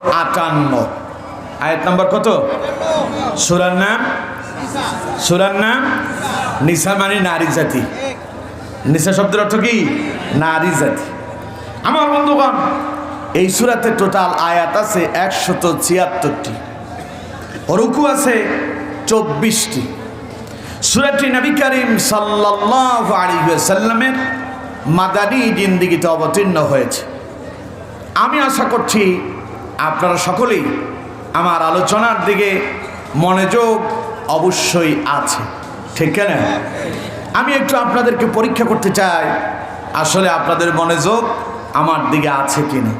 আটান্ন। আয়াত নম্বর কত? সুরার নাম? সুরার নাম? নিসা মানে নারী জাতি। নিসা শব্দের অর্থ কি? নারী জাতি। আমার বন্ধুগণ, এই সুরাতে টোটাল আয়াত আছে একশত ছিয়াত্তরটি। রুকু আছে চব্বিশটি। সুরাটি নবী করিম সাল্লাল্লাহু আলাইহি সাল্লামের মাদানী জিন্দিগিতে অবতীর্ণ হয়েছে। আমি আশা করছি আপনারা সকলেই আমার আলোচনার দিকে মনোযোগ অবশ্যই আছে। ঠিক কেন? আমি একটু আপনাদেরকে পরীক্ষা করতে চাই, আসলে আপনাদের মনোযোগ আমার দিকে আছে কিনা।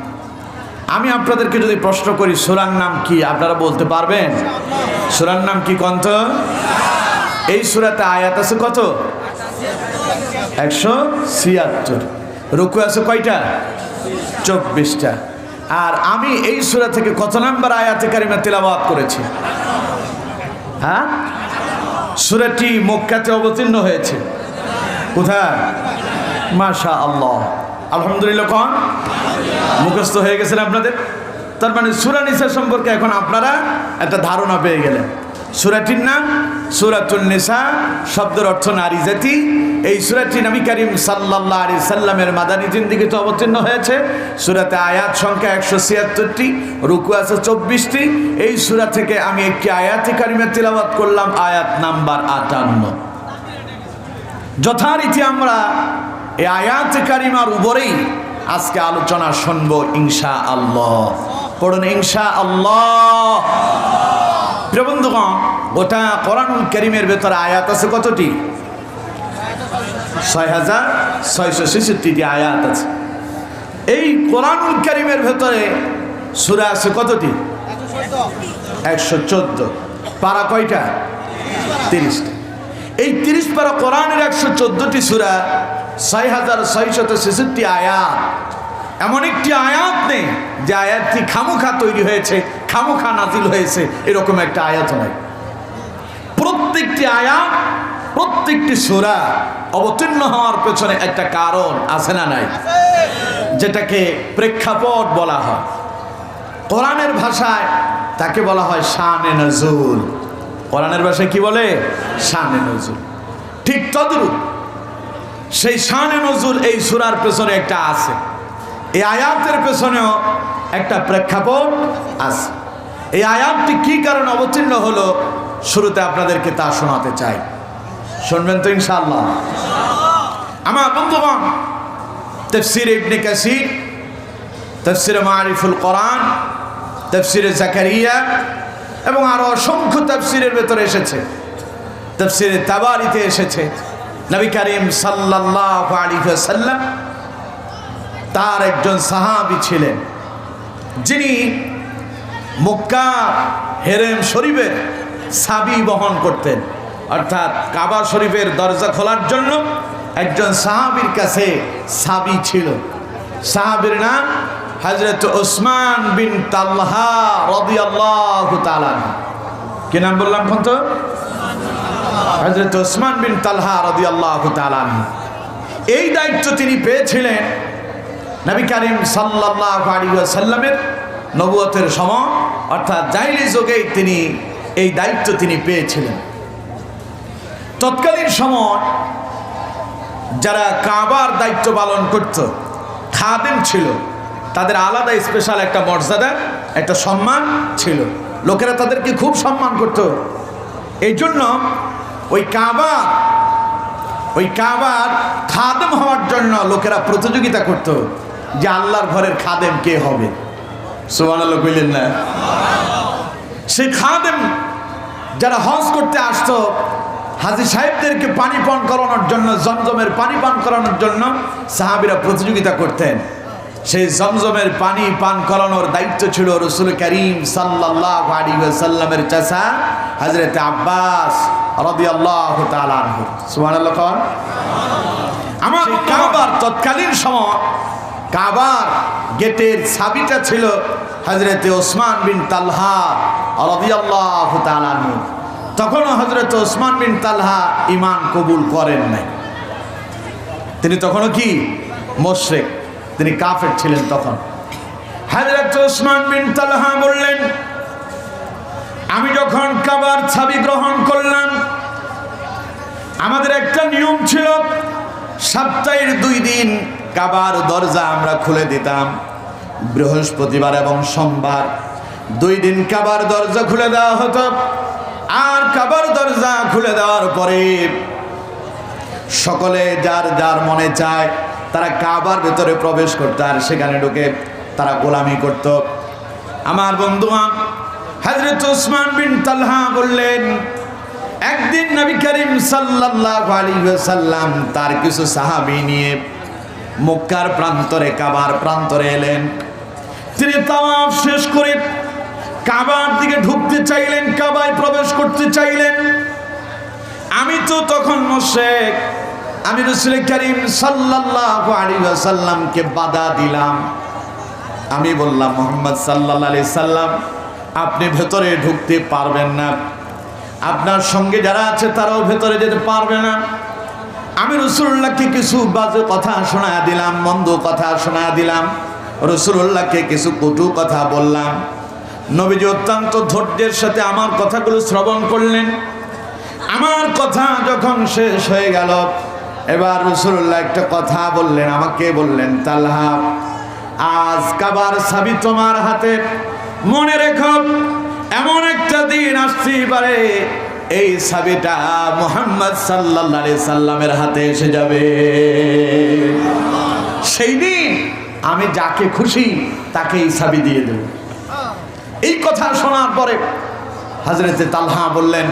আমি আপনাদেরকে যদি প্রশ্ন করি, সুরার নাম কি? আপনারা বলতে পারবেন? সুরার নাম কি কন্ত? এই সুরাতে আয়াত আছে কত? একশো ছিয়াত্তর। রুকু আছে কয়টা? চব্বিশটা। আর আমি এই সুরা থেকে কত নাম্বার আয়াতে কারিমা তেলাবাদ করেছি? হ্যাঁ? সুরাটি মক্কাতে অবতীর্ণ হয়েছে। কোথায়? মাশা আল্লাহ আলহামদুলিল্লাহ কন? মুখস্থ হয়ে গেছেন আপনাদের? তার মানে সুরা নিসা সম্পর্কে এখন আপনারা একটা ধারণা পেয়ে গেলেন। সুরাটির নাম সুরাতুল নিসা, শব্দের অর্থ নারী জাতি। এই সুরাটি নবী করিম সাল্লাহ আলি সাল্লামের মাদানী জিন্দিগিতে অবতীর্ণ হয়েছে। সুরাতে আয়াত সংখ্যা একশো ছিয়াত্তরটি, রুকু আছে চব্বিশটি। এই সুরা থেকে আমি একটি আয়াতি কারিমের তিলাবাত করলাম, আয়াত নাম্বার আটান্ন। যথারীতি আমরা এই আয়াত কারিমার উপরেই আজকে আলোচনা শুনব ইনশা আল্লাহ পড়ুন ইনশা আল্লাহ প্রিয়বন্ধুগণ গোটা কোরআনুল করিমের ভেতরে আয়াত আছে কতটি? ছয় হাজার ছয়শো ছেষট্টিটি আয়াত আছে। এই কোরআনুল করিমের ভেতরে সুরা আছে কতটি? একশো চোদ্দ। পারা কয়টা? তিরিশটা। এই তিরিশ পারা কোরআনের একশো চোদ্দটি সুরা ছয় হাজার ছয়শত ছেষট্টি আয়াত। এমন একটি আয়াত নেই যে আয়াতটি খামুখা তৈরি হয়েছে। খামুখা নাজিল হয়েছে, এরকম একটা আয়াত নয় প্রত্যেকটি আয়াত, প্রত্যেকটি সুরা অবতীর্ণ হওয়ার পেছনে একটা কারণ আছে না নাই? যেটাকে প্রেক্ষাপট বলা হয়। কোরআনের ভাষায় তাকে বলা হয় শানে নজুল। কোরআনের ভাষায় কি বলে? শানে নজুল। ঠিক তদ্রুপ সেই শানে নজুল এই সুরার পেছনে একটা আছে। এই আয়াতের পেছনেও একটা প্রেক্ষাপট আছে। এই আয়াতটি কি কারণে অবতীর্ণ হলো? শুরুতে আপনাদেরকে তা শোনাতে চাই। শুনবেন তো ইনশাআল্লাহ। আমার বন্ধুগণ, তফসির ইবনে কাসির, তফসিরে মারিফুল কোরআন, তফসিরে জাকারিয়া এবং আরও অসংখ্য তফসিরের ভেতরে এসেছে। তফসিরে তাবারিতে এসেছে। নবী করিম সাল্লাল্লাহু আলাইহি সাল্লাম তার একজন সাহাবি ছিলেন। যিনি মক্কা হেরেম শরীফের সাবি বহন করতেন। অর্থাৎ কাবা শরীফের দরজা খোলার জন্য একজন সাহাবির কাছে সাবি ছিল। সাহাবির নাম হজরত ওসমান বিন তাল্লাহা রদিয়াল্লাহু তাআলা কি নাম বললাম এখন তো হজরত ওসমান বিন তালহা রদিয়াল্লাহু তাআলা এই দায়িত্ব তিনি পেয়েছিলেন নবী করিম আলাইহি সাল্লামের নবুয়তের সময়, অর্থাৎ জাইলি যুগেই তিনি এই দায়িত্ব তিনি পেয়েছিলেন। তৎকালীন সময় যারা কাবার দায়িত্ব পালন করত, খাদেম ছিল, তাদের আলাদা স্পেশাল একটা মর্যাদা, একটা সম্মান ছিল। লোকেরা তাদেরকে খুব সম্মান করত। এই জন্য ওই কাবার ওই কাবার খাদেম হওয়ার জন্য লোকেরা প্রতিযোগিতা করত। যে আল্লাহর ঘরের খাদেম কে হবে? সোমান আল্লাহ কইলেন না। সেই খাদেম যারা হজ করতে আসতো হাজি সাহেবদেরকে পানি পান করানোর জন্য জমজমের পানি পান করানোর জন্য সাহাবিরা প্রতিযোগিতা করতেন। সেই জমজমের পানি পান করানোর দায়িত্ব ছিল রসুল করিম সাল্লাহ আলী সাল্লামের চাষা হজরত আব্বাস রবি আল্লাহ সুমান আমার কাবার তৎকালীন সময় কাবার গেটের ছাবিটা ছিল হজরতে ওসমান বিন তালহা রবি আল্লাহ তালানহু তখনও হজরত ওসমান বিন তালহা ইমান কবুল করেন নাই। তিনি তখনও কি? মোশরেক। তিনি কাফের ছিলেন তখন। হাজরত ওসমান বিন তালহা বললেন, আমি যখন কাবার ছাবি গ্রহণ করলাম, আমাদের একটা নিয়ম ছিল, সপ্তাহের দুই দিন কাবার দরজা আমরা খুলে দিতাম। বৃহস্পতিবার এবং সোমবার দুই দিন কাবার দরজা খুলে দেওয়া হতো। আর কাবার দরজা খুলে দেওয়ার পরে সকলে যার যার মনে চায়, তারা কাবার ভেতরে প্রবেশ করতো আর সেখানে ঢুকে তারা গোলামি করত। আমার বন্ধুয়ান হজরত ওসমান বিন তালহা বললেন, একদিন নবী করিম সাল্লাল্লাহু আলাইহি ওয়াসাল্লাম তার কিছু সাহাবী নিয়ে মক্কার প্রান্তরে, কাবার প্রান্তরে এলেন। তিনি তাওয়াফ শেষ করে কাবার দিকে ঢুকতে চাইলেন, কাবায় প্রবেশ করতে চাইলেন। আমি তো তখন মোশেক, আমি রসুল করিম সাল্লাল্লাহু আলাইহি ওয়াসাল্লামকে বাধা দিলাম। আমি বললাম, মোহাম্মদ সাল্লাল্লাহু আলাইহি সাল্লাম আপনি ভেতরে ঢুকতে পারবেন না। আপনার সঙ্গে যারা আছে তারাও ভেতরে যেতে পারবে না। আমি রসুল্লাহকে কিছু বাজে কথা শোনা দিলাম, মন্দ কথা শোনা দিলাম। রসুল্লাহকে কিছু কটু কথা বললাম। নবীজি অত্যন্ত ধৈর্যের সাথে আমার কথাগুলো শ্রবণ করলেন। আমার কথা যখন শেষ হয়ে গেল, এবার রসুল্লাহ একটা কথা বললেন, আমাকে বললেন, তালহা, আজ কাবার সাবি তোমার হাতে। মনে রেখো, এমন একটা দিন আসতেই পারে এই সাবিটা মোহাম্মদ সাল্লাহ সাল্লামের হাতে এসে যাবে। সেই দিন আমি যাকে খুশি তাকে এই সাবি দিয়ে দেব। এই কথা শোনার পরে হাজরতে তালহা বললেন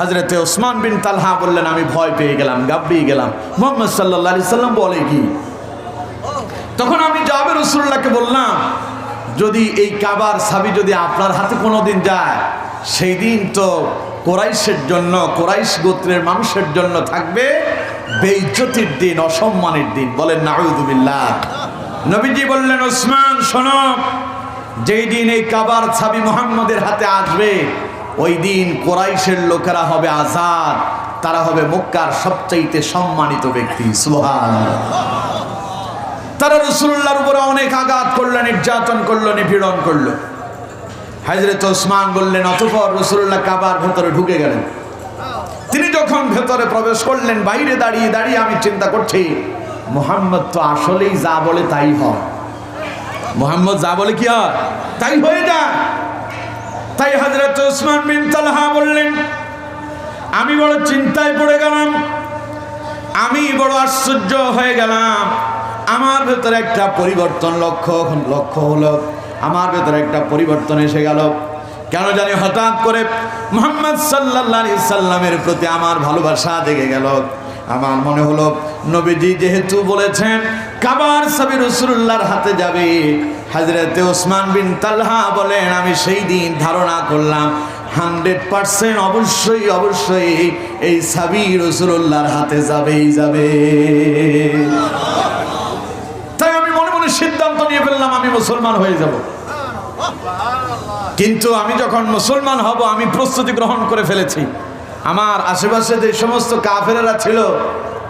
হাজরতে ওসমান বিন তালহা বললেন, আমি ভয় পেয়ে গেলাম গাব্বিয়ে গেলাম। মোহাম্মদ সাল্লাহ সাল্লাম বলে কি? তখন আমি যাবে রসুল্লাহকে বললাম, যদি এই কাবার সাবি যদি আপনার হাতে কোনো দিন যায়, সেই দিন তো কোরাইশের জন্য, কোরাইশ গোত্রের মানুষের জন্য থাকবে বেইজ্জতির দিন, অসম্মানের দিন। বলেন নাউদুবিল্লাহ নবীজি বললেন, ওসমান, শোনো, যেই দিন এই কাবার ছাবি মোহাম্মদের হাতে আসবে, ওই দিন কোরাইশের লোকেরা হবে আজাদ। তারা হবে মক্কার সবচাইতে সম্মানিত ব্যক্তি। সুহান তারা রসুল্লাহর উপরে অনেক আঘাত করল, নির্যাতন করল, নিপীড়ন করল। হাজরত ওসমান বললেন, অতপর রসুল্লাহ কাবার ভেতরে ঢুকে গেলেন। তিনি যখন ভেতরে প্রবেশ করলেন, বাইরে দাঁড়িয়ে দাঁড়িয়ে আমি চিন্তা করছি, মোহাম্মদ তো আসলেই যা বলে তাই হয়। মোহাম্মদ যা বলে কি হয়? তাই হয়ে যায়। তাই হাজরত ওসমান বিন তালহা বললেন, আমি বড় চিন্তায় পড়ে গেলাম। আমি বড় আশ্চর্য হয়ে গেলাম। আমার ভেতরে একটা পরিবর্তন লক্ষ্য লক্ষ্য হলো আমার ভেতরে একটা পরিবর্তন এসে গেল। কেন জানি হঠাৎ করে মোহাম্মদ সাল্লাহ সাল্লামের প্রতি আমার ভালোবাসা দেখে গেল। আমার মনে হলো, নবীজি যেহেতু বলেছেন, কাবার সাবি রসুল্লাহর হাতে যাবে হাজরতে ওসমান বিন তালহা বলেন, আমি সেই দিন ধারণা করলাম, হান্ড্রেড পার্সেন্ট অবশ্যই অবশ্যই এই সাবি রসুল্লাহর হাতে যাবেই যাবে। সিদ্ধান্ত নিয়ে ফেললাম, আমি মুসলমান হয়ে যাব। কিন্তু আমি যখন মুসলমান হব, আমি প্রস্তুতি গ্রহণ করে ফেলেছি। আমার আশেপাশে যে সমস্ত কাফেরেরা ছিল,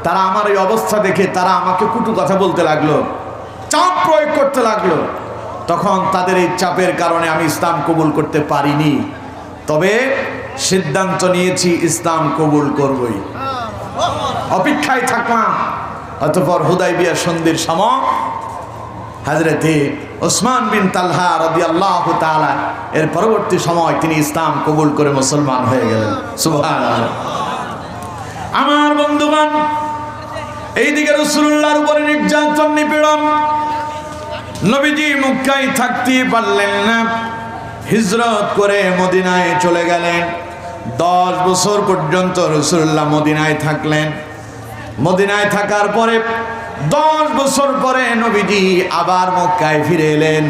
তারা আমার এই অবস্থা দেখে তারা আমাকে কুটু কথা বলতে লাগল, চাপ প্রয়োগ করতে লাগল। তখন তাদের এই চাপের কারণে আমি ইসলাম কবুল করতে পারিনি। তবে সিদ্ধান্ত নিয়েছি, ইসলাম কবুল করবই। অপেক্ষায় থাকলাম, অতপর হুদাই বিয়া সন্ধির সময় হাজরতে ওসমান বিন তালহা রদি আল্লাহ তালা এর পরবর্তী সময় তিনি ইসলাম কবুল করে মুসলমান হয়ে গেলেন। সুভান আমার বন্ধুগণ, এইদিকে রসুল্লাহর উপরে নির্যাতন, নিপীড়ন, নবীজি মুক্কায় থাকতে পারলেন না। হিজরত করে মদিনায় চলে গেলেন। দশ বছর পর্যন্ত রসুল্লাহ মদিনায় থাকলেন। মদিনায় থাকার পরে দশ বছর পরে নবীজি আবার মক্কায় ফিরে এলেন।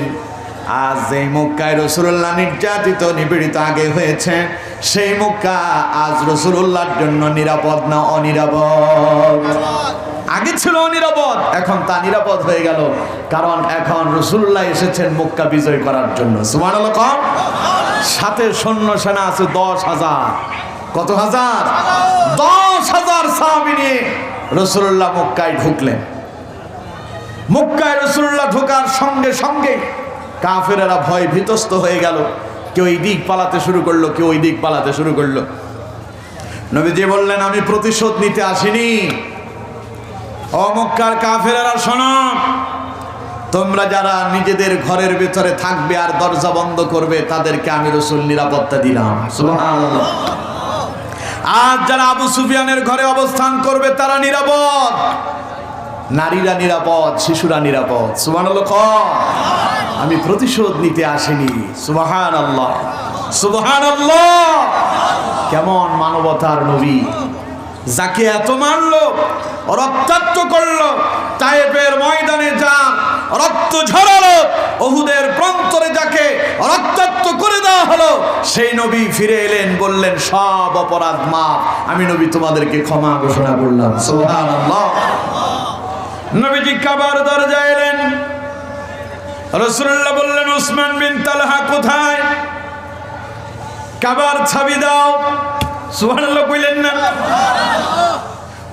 আজ যেই মক্কায় রসুল্লাহ নির্যাতিত, নিপীড়িত আগে হয়েছে, সেই মক্কা আজ রসুল্লাহর জন্য নিরাপদ না অনিরাপদ? আগে ছিল অনিরাপদ, এখন তা নিরাপদ হয়ে গেল। কারণ এখন রসুল্লাহ এসেছেন মক্কা বিজয় করার জন্য। সুমান সাথে সৈন্য সেনা আছে দশ হাজার। কত হাজার? দশ হাজার সাহাবি নিয়ে রসুল্লাহ মক্কায় ঢুকলেন। মক্কায় রসুল্লাহ ঢোকার সঙ্গে সঙ্গে কাফেরেরা ভয় ভীতস্ত হয়ে গেল। কেউ এই দিক পালাতে শুরু করল কেউ ওই দিক পালাতে শুরু করল। নবীজি বললেন, আমি প্রতিশোধ নিতে আসিনি। অমক্কার কাফেরেরা, শোনো। তোমরা যারা নিজেদের ঘরের ভেতরে থাকবে আর দরজা বন্ধ করবে, তাদেরকে আমি রসুল নিরাপত্তা দিলাম। আর যারা আবু সুফিয়ানের ঘরে অবস্থান করবে, তারা নিরাপদ। নারীরা নিরাপদ, শিশুরা নিরাপদ। সুবাহ আমি প্রতিশোধ নিতে আসিনি। সুবাহান আল্লাহ সুবাহান আল্লাহ কেমন মানবতার নবী। যাকে এত মারলো, রক্তাক্ত করল তাইপের ময়দানে যা রক্ত ঝরালো অহুদের প্রান্তরে যাকে রক্তাক্ত করে দেওয়া হলো, সেই নবী ফিরে এলেন, বললেন, সব অপরাধ মাপ আমি নবী তোমাদেরকে ক্ষমা ঘোষণা করলাম। সুবহানাল্লাহ। নবীজি কাবার দরজা এলেন। রসুল্লাহ বললেন, উসমান বিন তালহা কোথায়? কাবার ছাবি দাও। সুবহানাল্লাহ কইলেন না।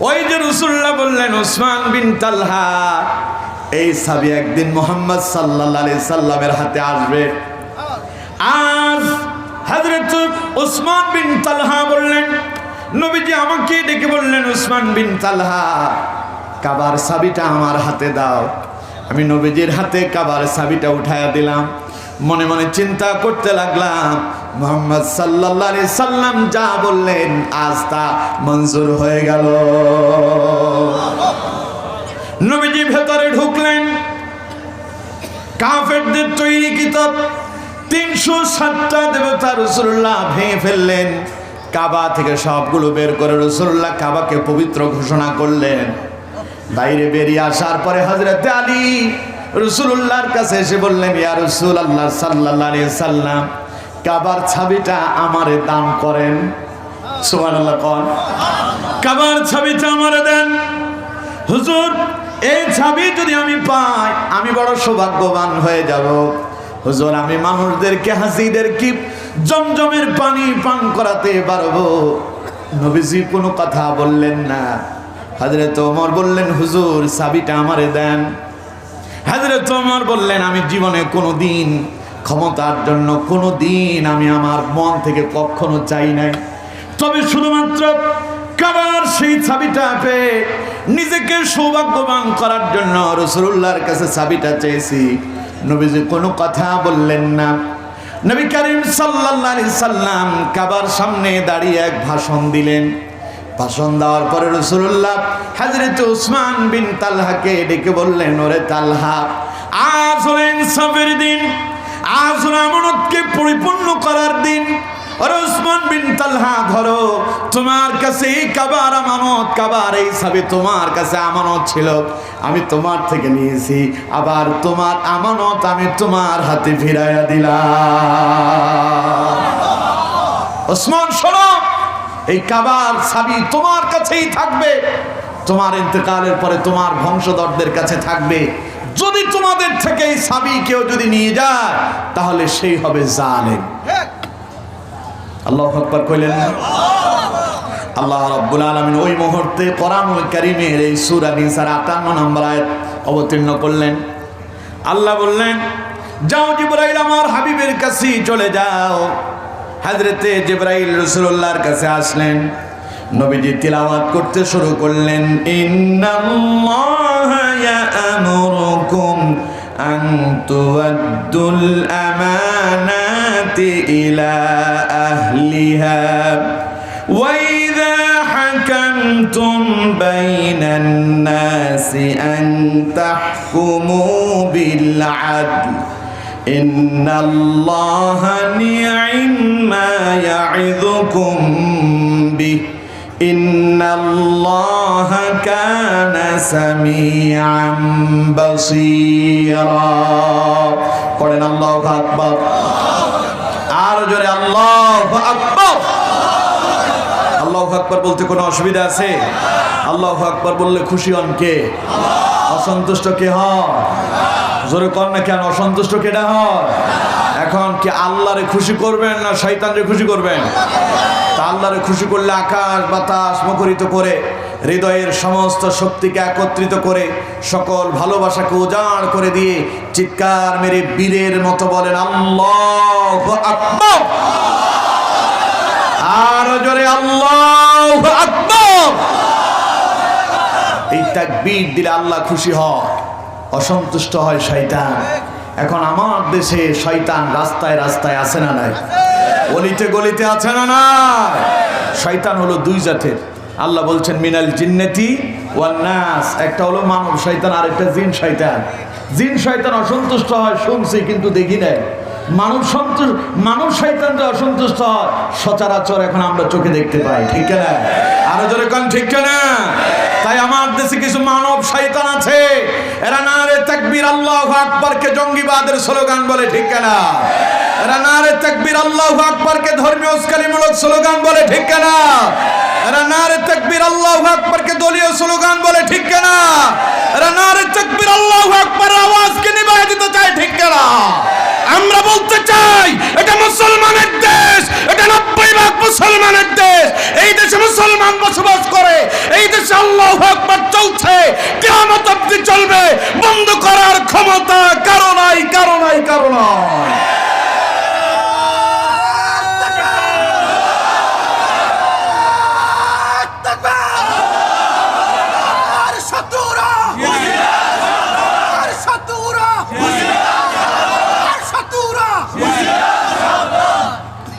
ওই যে রসুল্লাহ বললেন, উসমান বিন তালহা, এই ছাবি একদিন মোহাম্মদ সাল্লাল্লাহু আলাইহি সাল্লামের হাতে আসবে। আজ হযরত উসমান বিন তালহা বললেন, নবীজি আমাকে ডেকে বললেন, উসমান বিন তালহা কাবার সাবিটা আমার হাতে দাও। আমি নবীজির হাতে কাবার সাবিটা উঠায়া দিলাম। মনে মনে চিন্তা করতে লাগলাম, মোহাম্মদ আলাইহি সাল্লাম যা বললেন আজ তা মঞ্জুর হয়ে গেল। নবীজি ভেতরে ঢুকলেন। কাফেরদের তৈরি কিতাব, তিনশো সাতটা দেবতা রসুল্লাহ ভেঙে ফেললেন। কাবা থেকে সবগুলো বের করে রসুল্লাহ কাবাকে পবিত্র ঘোষণা করলেন। বাইরে বেরিয়ে আসার পরে হজরত আলী রসুল্লাহর কাছে এসে বললেন, ইয়া রসুল আল্লাহ সাল্লাহ সাল্লাম কাবার ছাবিটা আমারে দান করেন। কন। কাবার আমারে দেন। এই ছাবি যদি আমি পাই, আমি বড় সৌভাগ্যবান হয়ে যাব। হুজুর, আমি মানুষদেরকে, হাসিদেরকে জমজমের পানি পান করাতে পারব। নবীজি কোনো কথা বললেন না। হাজরত ওমর বললেন, হুজুর, চাবিটা আমারে দেন। হাজরত ওমর বললেন, আমি জীবনে কোনো দিন ক্ষমতার জন্য কোনো দিন আমি আমার মন থেকে কখনো চাই নাই। তবে শুধুমাত্র কাবার সেই চাবিটা পেয়ে নিজেকে সৌভাগ্যবান করার জন্য রসুল্লাহর কাছে চাবিটা চেয়েছি। নবীজি কোনো কথা বললেন না। নবী করিম সাল্লাল্লাহু সাল্লাম কাবার সামনে দাঁড়িয়ে এক ভাষণ দিলেন। ভাষণ দেওয়ার পরে রসুল্লাহ হাজরত উসমান বিন তালহাকে ডেকে বললেন, ওরে তালহা, আজ হলো ইনসাফের দিন, আজ হলো পরিপূর্ণ করার দিন। উসমান বিন তালহা, ধরো, তোমার কাছে এই কাবার আমানত, কাবার এই সাবে তোমার কাছে আমানত ছিল। আমি তোমার থেকে নিয়েছি, আবার তোমার আমানত আমি তোমার হাতে ফিরাইয়া দিলাম। ওসমান শোনো এই কাবার সাবি তোমার কাছেই থাকবে। তোমার ইন্তেকালের পরে তোমার বংশধরদের কাছে থাকবে। যদি তোমাদের থেকে এই সাবি কেউ যদি নিয়ে যায়, তাহলে সেই হবে জালেম। আল্লাহ আকবার কইলেন, আল্লাহ রাব্বুল আলামিন ওই মুহূর্তে কোরআনুল কারীমের এই সূরা নিসার 58 নম্বর আয়াত অবতীর্ণ করলেন। আল্লাহ বললেন, যাও জিবরাইল আমার হাবিবের কাছে চলে যাও। হাজরতে জিব্রাইল রসুল্লাহর কাছে আসলেন। নবীজি তিলাওয়াত করতে শুরু করলেন, ইন্নাল্লাহ ইয়ামুরুকুম আন তুআদ্দুল আমানাতি ইলা আহলিহা, ওয়া ইযা হাকামতুম বাইনান নাসি আন তাহকুমু বিল আদল। إن الله نعم ما يعظكم به إن الله كان سميعا بصيرا قلنا الله أكبر أرجو الله أكبر আল্লাহ আকবর বলতে কোনো অসুবিধা আছে আল্লাহ আকবর বললে খুশি হন কে অসন্তুষ্ট কে হয় জোরে কর না কেন, অসন্তুষ্ট কেটা হয় এখন কি আল্লাহরে খুশি করবেন না শয়তানরে খুশি করবেন? তা আল্লাহরে খুশি করলে আকাশ, বাতাস মুখরিত করে, হৃদয়ের সমস্ত শক্তিকে একত্রিত করে, সকল ভালোবাসাকে উজাড় করে দিয়ে চিৎকার মেরে বীরের মতো বলেন, আল্লাহ আরও জোরে, আল্লাহ আকবর! এই তাকবীর দিলে আল্লাহ খুশি হয় অসন্তুষ্ট হয় শয়তান। এখন আমার দেশে শয়তান রাস্তায় রাস্তায় আছে না নাই? গলিতে গলিতে আছে না নাই? শয়তান হলো দুই জাতের। আল্লাহ বলছেন, মিনাল জিন্নাতি ওয়ান নাস। একটা হলো মানব শয়তান আর একটা জিন শয়তান। জিন শয়তান অসন্তুষ্ট হয়, শুনছি কিন্তু দেখি নাই। মানব সন্তুষ্ট মানব শয়তান যে অসন্তুষ্ট হয়, সচরাচর এখন আমরা চোখে দেখতে পাই, ঠিক না? আরও জোরে কান, ঠিক না? তাই আমার দেশে কিছু মানব শয়তান আছে। এরা নারে তাকবীর আল্লাহু আকবারকে জঙ্গিবাদের স্লোগান বলে, ঠিক না এরা নারে তাকবীর আল্লাহু আকবারকে ধর্মীয় উস্কানিমূলক স্লোগান বলে, ঠিক না এরা নারে তাকবীর আল্লাহু আকবারকে দলীয় স্লোগান বলে, ঠিক না এরা নারে তাকবীর আল্লাহু আকবার আওয়াজকে নিভায় দিতে চায়, ঠিক না আমরা বলতে চাই, এটা মুসলমানের দেশ, এটা নব্বই ভাগ মুসলমানের দেশ। এই দেশে মুসলমান বসবাস করে, এই দেশে আল্লাহ আকবার চলছে কেমন অব্দি চলবে, বন্ধ করার ক্ষমতা কারও নাই কারও নাই কারও নাই আর শত্রুরা আর শত্রুরা আর শত্রুরা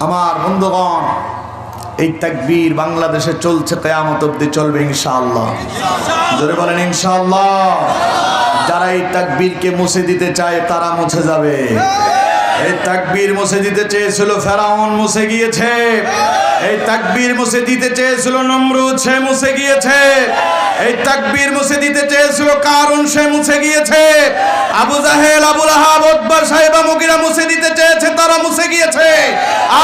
আমার বন্ধুগণ, এই তাকবীর বাংলাদেশে চলছে, কেয়ামত অব্দি চলবে ইনশাআল্লাহ। জোরে বলেন, ইনশাআল্লাহ। যারা এই তাকবীরকে মুছে দিতে চায়, তারা মুছে যাবে। এই তাকবীর মুছে দিতে চেয়েছিল ফেরাউন, মুছে গিয়েছে। এই তাকবীর মুছে দিতে চেয়েছিল নমরুদ, সে মুছে গিয়েছে। এই তাকবীর মুছে দিতে চেয়েছিল কারণ সে মুছে গিয়েছে। আবু জাহেল আবুল আহাব উতবা সাহেবা, মুগিরা মুছে দিতে চেয়েছে, তারা মুছে গিয়েছে।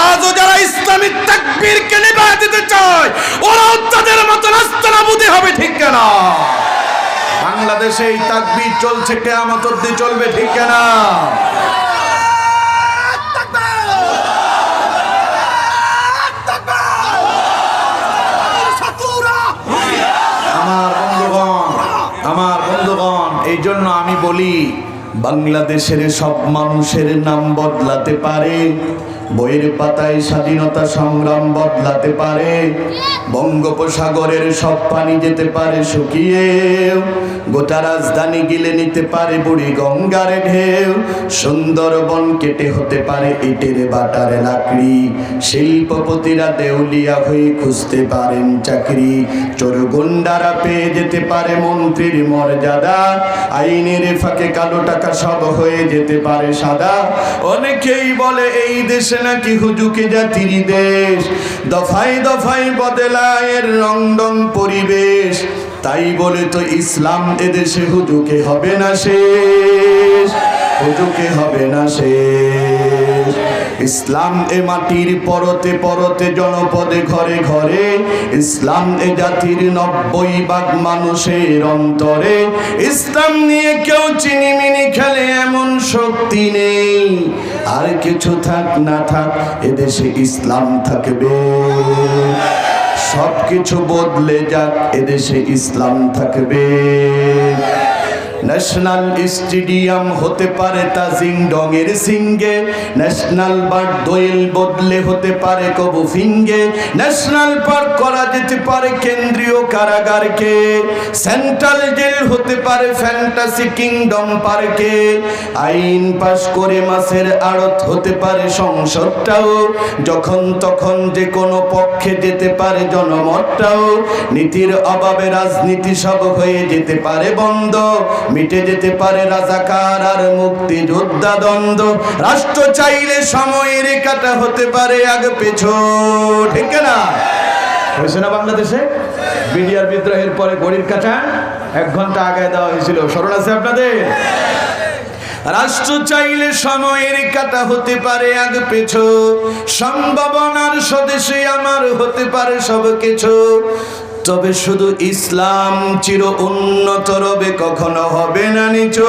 আজও যারা ইসলামিক তাকবীরকে নিভায় দিতে চায়, ওরা তাদের মতো নাস্তানাবুদি হবে, ঠিক কেনা? বাংলাদেশে এই তাকবীর চলছে, কেয়ামত অব্দি চলবে, ঠিক কেনা শত্রুরা আমার বন্ধুগণ আমার বন্ধুগণ এই জন্য আমি বলি, বাংলাদেশের সব মানুষের নাম বদলাতে পারে, বইয়ের পাতায় স্বাধীনতা সংগ্রাম বদলাতে পারে, বঙ্গোপসাগরের সব পানি যেতে পারে শুকিয়ে গোটা রাজধানী গিলে নিতে পারে বুড়ি গঙ্গার ঢেউ। সুন্দরবন কেটে হতে পারে ইটের বাটার লাকড়ি। শিল্পপতিরা দেউলিয়া হয়ে খুঁজতে পারেন চাকরি। চোর গুন্ডারা পেয়ে যেতে পারে মন্ত্রীর মর্যাদা। আইনের ফাঁকে কালো টাকা সব হয়ে যেতে পারে সাদা। অনেকেই বলে এই দেশে নাকি হুজুকে জাতির দেশ। দফায় দফায় বদলায়ের রংডং পরিবেশ। তাই বলে তো ইসলাম এদেশে হুজুকে হবে না শেষ, হুজুকে হবে না শেষ। ইসলাম এ মাটির পরতে পরতে জনপদে ঘরে ঘরে, ইসলাম এ জাতির নব্বই ভাগ মানুষের অন্তরে। ইসলাম নিয়ে কেউ চিনিমিনি খেলে এমন শক্তি নেই। আর কিছু থাক না থাক, এদেশে ইসলাম থাকবে। সব কিছু বদলে যাক এদেশে ইসলাম থাকবে। ন্যাশনাল স্টেডিয়াম হতে পারে তাজিং ডঙের সিঙ্গে ন্যাশনাল বার্ড দোয়েল বদলে হতে পারে কবু ফিঙ্গে ন্যাশনাল পার্ক করা যেতে পারে কেন্দ্রীয় কারাগারকে। সেন্ট্রাল জেল হতে পারে ফ্যান্টাসি কিংডম পার্কে আইন পাশ করে মাসের আড়ত হতে পারে সংসদটাও। যখন তখন যে কোনো পক্ষে যেতে পারে জনমতটাও। নীতির অভাবে রাজনীতি সব হয়ে যেতে পারে বন্ধ। মিটে যেতে পারে রাজাকার আর মুক্তি যোদ্ধা দ্বন্দ্ব। রাষ্ট্র চাইলে সময়ের কাটা হতে পারে আগে পেছো, ঠিক না? হয়েছে না বাংলাদেশে? বিডিআর বিদ্রোহের পরে ঘড়ির কাটা এক ঘণ্টা আগে দেওয়া হয়েছিল। স্মরণ আছে আপনাদের? রাষ্ট্র চাইলে সময়ের কাটা হতে পারে আগ পেছো। সম্ভাবনার স্বদেশে আমার হতে পারে সব কিছু। তবে শুধু ইসলাম চির উন্নত রবে কখনো হবে না নিচু।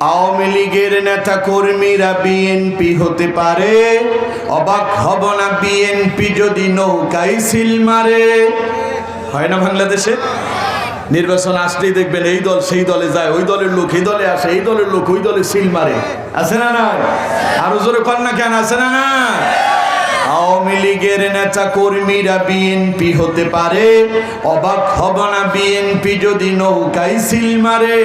আওয়ামী লীগের নেতা কর্মীরা বিএনপি হতে পারে, অবাক হব না বিএনপি যদি নৌকায় সিল মারে। হয় না বাংলাদেশে? নির্বাচন আসলেই দেখবেন এই দল সেই দলে যায়, ওই দলের লোক এই দলে আসে, এই দলের লোক ওই দলে সিল মারে। আছে না না আরও জোরে না কেন, আছে না না আওয়ামী লীগের নেতা কর্মীরা বিএনপি হতে পারে, অবাক হব না বিএনপি যদি নৌকায় সিল মারে।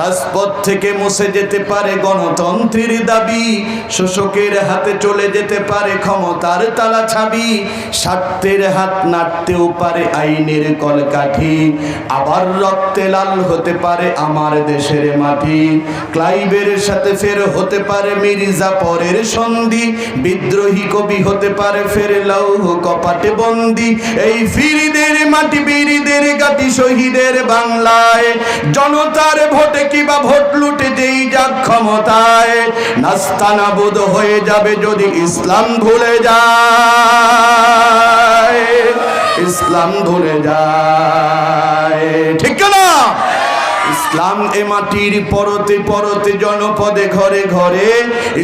রাজপথ থেকে মুছে যেতে পারে গণতন্ত্রের দাবি, শোষকের হাতে চলে যেতে পারে ক্ষমতার তালা ছাবি, স্বার্থের হাত নাড়তেও পারে আইনের কলকাঠি, আবার রক্তে লাল হতে পারে আমার দেশের মাটি। ক্লাইবের সাথে ফের হতে পারে মির্জা পরের সন্ধি, বিদ্রোহী কবি হতে পারে ফের লৌহ কপাটে বন্দি। এই ফিরিদের মাটি বীরদের গাটি শহীদের বাংলায়। জনতার ভোটে কিবা ভোট লুটে যেই যাক ক্ষমতায়। নাস্তানাবুদ হয়ে যাবে যদি ইসলাম ভুলে যায়। ইসলাম ভুলে যায়। ঠিক না ইসলাম এ মাটির পরতে পরতে জনপদে ঘরে ঘরে,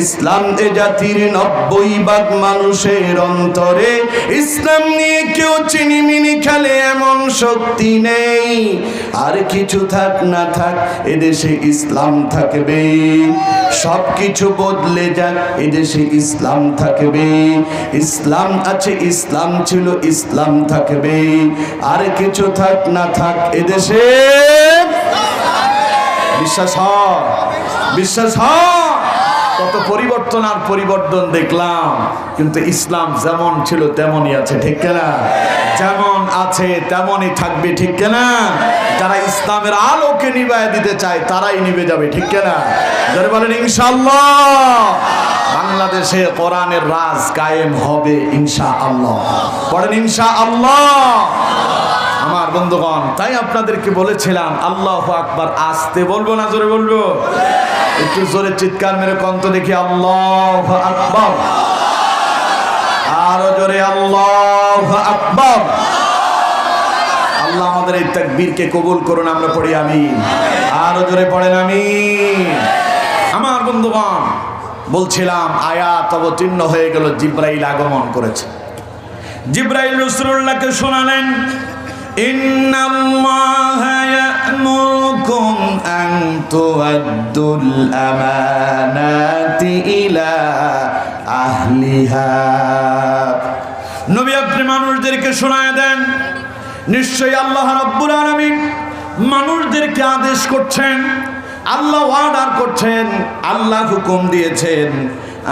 ইসলাম এ জাতির নব্বই ভাগ মানুষের অন্তরে। ইসলাম নিয়ে কেউ চিনিমিনি খেলে এমন শক্তি নেই। আর কিছু থাক না থাক, এদেশে ইসলাম থাকবে। সব কিছু বদলে যাক, এদেশে ইসলাম থাকবে। ইসলাম আছে, ইসলাম ছিল, ইসলাম থাকবে। আর কিছু থাক না থাক, এদেশে বিশ্বাস বিশ্বাস হয়। কত পরিবর্তন আর পরিবর্তন দেখলাম, কিন্তু ইসলাম যেমন ছিল তেমনই আছে, ঠিক না যেমন আছে, তেমনই থাকবে, ঠিক না যারা ইসলামের আলোকে নিবায় দিতে চায়, তারাই নিবে যাবে, ঠিক না যারা বলেন ইনশাল্লাহ বাংলাদেশে কোরআনের রাজ কায়েম হবে ইনশা আল্লাহ পড়েন ইনশা আল্লাহ আমার বন্ধুগণ, তাই আপনাদেরকে বলেছিলাম, আল্লাহ আকবার, আসতে বলব না জোরে বলব? একটু জোরে চিৎকার মেরে কন্ত দেখি, আল্লাহ আকবর। আরও জোরে, আল্লাহ আকবর। আল্লাহ আমাদের এই তাকবীরকে কবুল করুন, আমরা পড়ি আমি আরও জোরে পড়েন আমি আমার বন্ধুগণ, বলছিলাম, আয়াত অবতীর্ণ হয়ে গেল, জিব্রাইল আগমন করেছে। জিব্রাইল রসুল্লাহকে শোনালেন إن الله يأمركم أن تؤدوا الأمانات إلى أهلها নবী আপনি মানুষদেরকে শোনায় দেন নিশ্চয়ই আল্লাহ রাব্বুল আলামিন মানুষদেরকে আদেশ করছেন আল্লাহ অর্ডার করছেন আল্লাহ হুকুম দিয়েছেন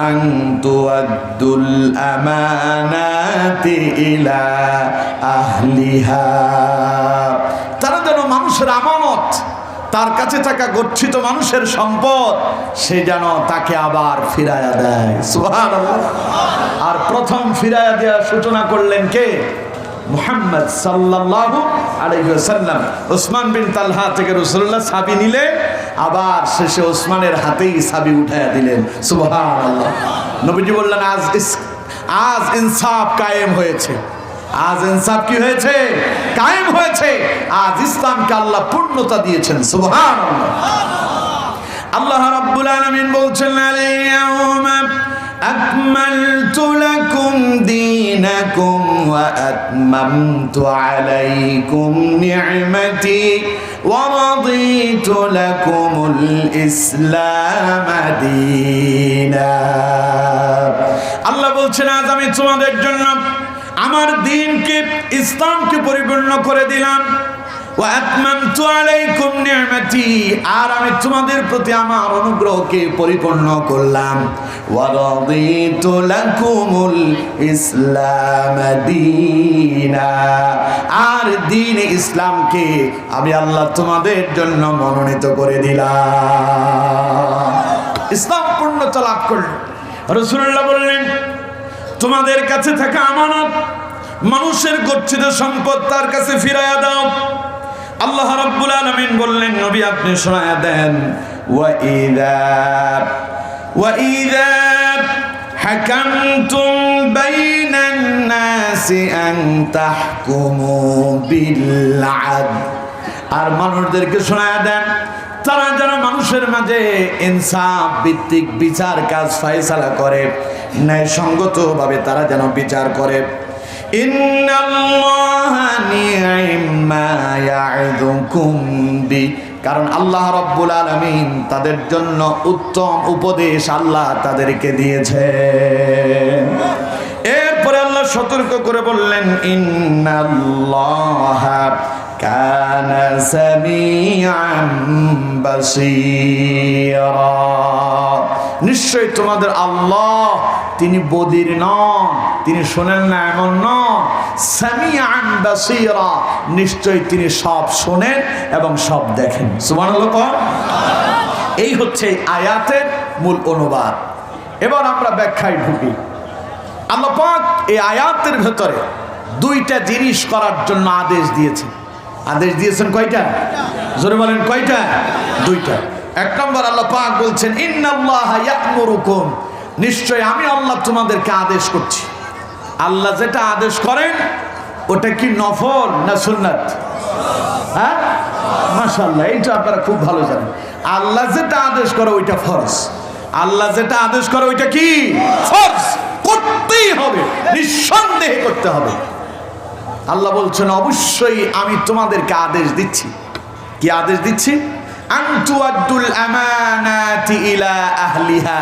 আং তুআদ্দুল আমানাতি ইলা আহলিহা তারা যেন মানুষের আমানত, তার কাছে থাকা গচ্ছিত মানুষের সম্পদ, সে যেন তাকে আবার ফিরায়া দেয়। আর প্রথম ফিরায়া দেওয়ার সূচনা করলেন কে? মুহাম্মদ সাল্লাল্লাহু আলাইহি ওয়াসাল্লাম। ওসমান বিন থেকে রাসূলুল্লাহ সাবি নিলেন। আবার শেষে ওসমানের হাতেই সাবি উঠাইয়া দিলেন। সুবহানাল্লাহ। নবীজি বললেন, আজ আজ ইনসাফ কায়েম হয়েছে। আজ ইনসাফ কি হয়েছে? কায়েম হয়েছে। আজ ইসলামকে আল্লাহ পূর্ণতা দিয়েছেন। সুহান আল্লাহ রাব্বুল আলামিন বলছেন আকমালতু লাকুম দীনাকুম ওয়া আতমামতু আলাইকুম নি'মাতি ওয়া রাদিতু লাকুমুল ইসলাম দীনা আল্লাহ বলছেন আজ আমি তোমাদের জন্য আমার দিনকে ইসলামকে পরিপূর্ণ করে দিলাম وأتممت عليكم نعمتي আর আমি তোমাদের প্রতি আমার অনুগ্রহকে পরিপূর্ণ করলাম। ইসলাম আর দিন ইসলামকে আমি আল্লাহ তোমাদের জন্য মনোনীত করে দিলাম। ইসলাম পূর্ণতা লাভ করল। রসুল্লাহ বললেন, তোমাদের কাছে থাকা আমানত, মানুষের গচ্ছিত সম্পদ তার কাছে ফিরাইয়া দাও। আল্লাহ রাব্বুল আলামিন বললেন, নবী আপনি শোনায় দেন, ওয়া ইযা ওয়া হাকামতুম বাইনান নাসি আন তাহকুমু বিল আর মানুষদেরকে শোনায়া দেন, তারা যেন মানুষের মাঝে ইনসাফ ভিত্তিক বিচার কাজ ফয়সালা করে, ন্যায়সঙ্গতভাবে তারা যেন বিচার করে। কারণ আল্লাহ রব্বুল আলামিন তাদের জন্য উত্তম উপদেশ আল্লাহ তাদেরকে দিয়েছে এরপরে আল্লাহ সতর্ক করে বললেন, ইন্নাল্লাহা কানা সামিআন বাসীরা। নিশ্চয়ই তোমাদের আল্লাহ তিনি বদির নন, তিনি শোনেন না এমন নন। নিশ্চয়ই তিনি সব শোনেন এবং সব দেখেন। সুবহানাল্লাহ এই হচ্ছে আয়াতের মূল অনুবাদ। এবার আমরা ব্যাখ্যায় ঢুকি। আল্লাহ পাক এই আয়াতের ভেতরে দুইটা জিনিস করার জন্য আদেশ দিয়েছেন। আদেশ দিয়েছেন কয়টা? জোরে বলেন কয়টা? দুইটা। এক নম্বর আল্লাহ পাক বলছেন ইয়া'মুরুকুম। নিশ্চয় আমি আল্লাহ তোমাদেরকে আদেশ করছি। আল্লাহ যেটা আদেশ করেন, ওটা কি নফল না সুন্নাত? হ্যাঁ? মাশাআল্লাহ, এইটা আপনারা খুব ভালো জানেন। আল্লাহ যেটা আদেশ করে, ওইটা ফরজ। আল্লাহ যেটা আদেশ করে, ওইটা কি? ফরজ। করতেই হবে, নিঃসন্দেহে করতে হবে। আল্লাহ বলছেন, অবশ্যই আমি তোমাদেরকে আদেশ দিচ্ছি। কি আদেশ দিচ্ছি? আনতু আব্দুল আমানাতি ইলা আহলিহা।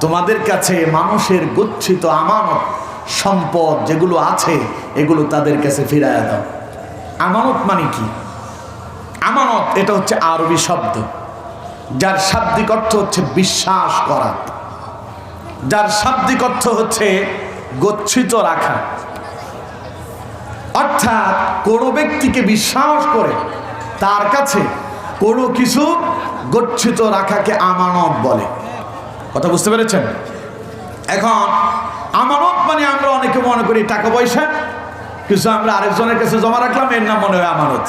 তোমাদের কাছে মানুষের গচ্ছিত আমানত, সম্পদ যেগুলো আছে, এগুলো তাদের কাছে ফিরাইয়া দাও। আমানত মানে কি? আমানত, এটা হচ্ছে আরবি শব্দ। যার শাব্দিক অর্থ হচ্ছে বিশ্বাস করা। যার শাব্দিক অর্থ হচ্ছে গচ্ছিত রাখা। অর্থাৎ কোনো ব্যক্তিকে বিশ্বাস করে তার কাছে কোনো কিছু গচ্ছিত রাখাকে আমানত বলে। কথা বুঝতে পেরেছেন? এখন, আমানত মানে আমরা অনেকে মনে করি টাকা পয়সা কিছু আমরা আরেকজনের কাছে জমা রাখলাম, এর নাম মনে হয় আমানত।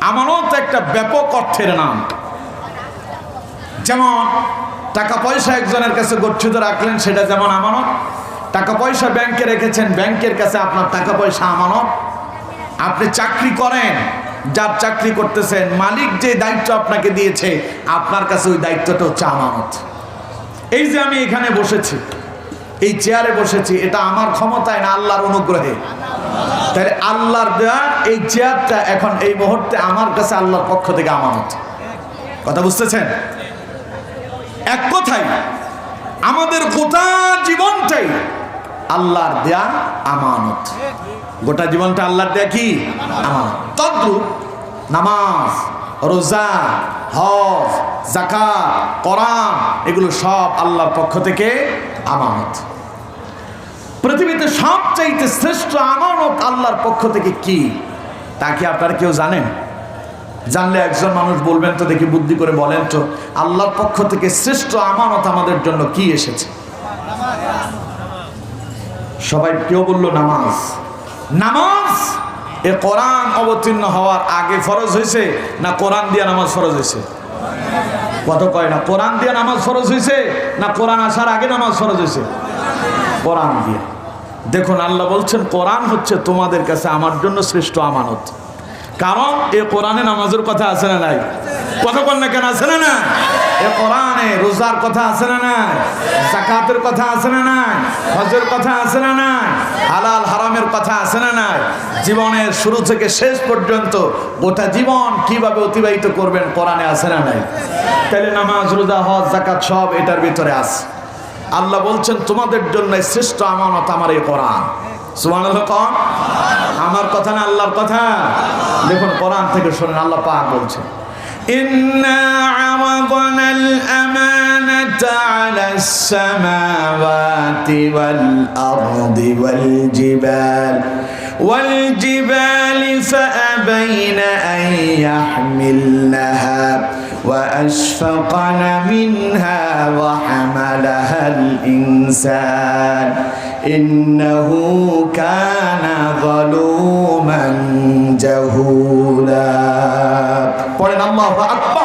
আমানত একটা ব্যাপক অর্থের নাম। যেমন, টাকা পয়সা একজনের কাছে গচ্ছিত রাখলেন, সেটা যেমন আমানত। টাকা পয়সা ব্যাংকে রেখেছেন, ব্যাংকের কাছে আপনার টাকা পয়সা আমানত। আপনি চাকরি করেন যার চাকরি করতেছেন, মালিক যে দায়িত্ব আপনাকে দিয়েছে, আপনার কাছে ওই দায়িত্বটা হচ্ছে আমানত। এই যে আমি এখানে বসেছি, এই চেয়ারে বসেছি, এটা আমার ক্ষমতায় না আল্লাহর অনুগ্রহে? তাহলে আল্লাহর দেওয়া এই চেয়ারটা এখন এই মুহূর্তে আমার কাছে আল্লাহর পক্ষ থেকে আমানত। কথা বুঝতেছেন? এক কথাই আমাদের গোটা জীবনটাই আল্লাহর দেয়া আমানত। গোটা জীবনটা আল্লাহর দেয়া কি? আমানত। তদ্রুপ নামাজ, রোজা, হজ জাকাত কোরআন, এগুলো সব আল্লাহর পক্ষ থেকে আমানত। পৃথিবীতে সবচাইতে শ্রেষ্ঠ আমানত আল্লাহর পক্ষ থেকে কি? তা কি আপনারা কেউ জানেন? জানলে একজন মানুষ বলবেন তো, দেখি বুদ্ধি করে বলেন তো, আল্লাহর পক্ষ থেকে শ্রেষ্ঠ আমানত আমাদের জন্য কি এসেছে? সবাই কেউ বলল নামাজ। নামাজ এ কোরআন অবতীর্ণ হওয়ার আগে ফরজ হয়েছে না কোরআন দিয়া নামাজ ফরজ হয়েছে? কত কয় না, কোরআন দিয়া নামাজ ফরজ হয়েছে না কোরআন আসার আগে নামাজ ফরজ হয়েছে? কোরআন দিয়ে। দেখুন, আল্লাহ বলছেন, কোরআন হচ্ছে তোমাদের কাছে আমার জন্য শ্রেষ্ঠ আমানত। কারণ এ কোরআনে নামাজের কথা আছে না নাই? বল না কেন, আছে না না এ কোরআনে রোজার কথা আছে না না জাকাতের কথা আছে না না হজের কথা আছে না না হালাল হারামের কথা আছে না না জীবনের শুরু থেকে শেষ পর্যন্ত গোটা জীবন কীভাবে অতিবাহিত করবেন কোরআনে আছে না নাই? তাহলে নামাজ, রোজা, হজ, জাকাত সব এটার ভিতরে আছে। আল্লাহ বলছেন, তোমাদের জন্য শ্রেষ্ঠ আমানত আমার এই কোরআন। কন? আমার কথা না আল্লাহর কথা দেখুন কোরআন থেকে শোনেন আল্লাহ পাক বলছেন إنا عرضنا الأمانة على السماوات والأرض والجبال والجبال فأبين أن يحملنها وأشفقن منها وحملها الإنسان ইন্নাহু কানা যালুমান জাহুলা পড়েন আল্লাহু আকবার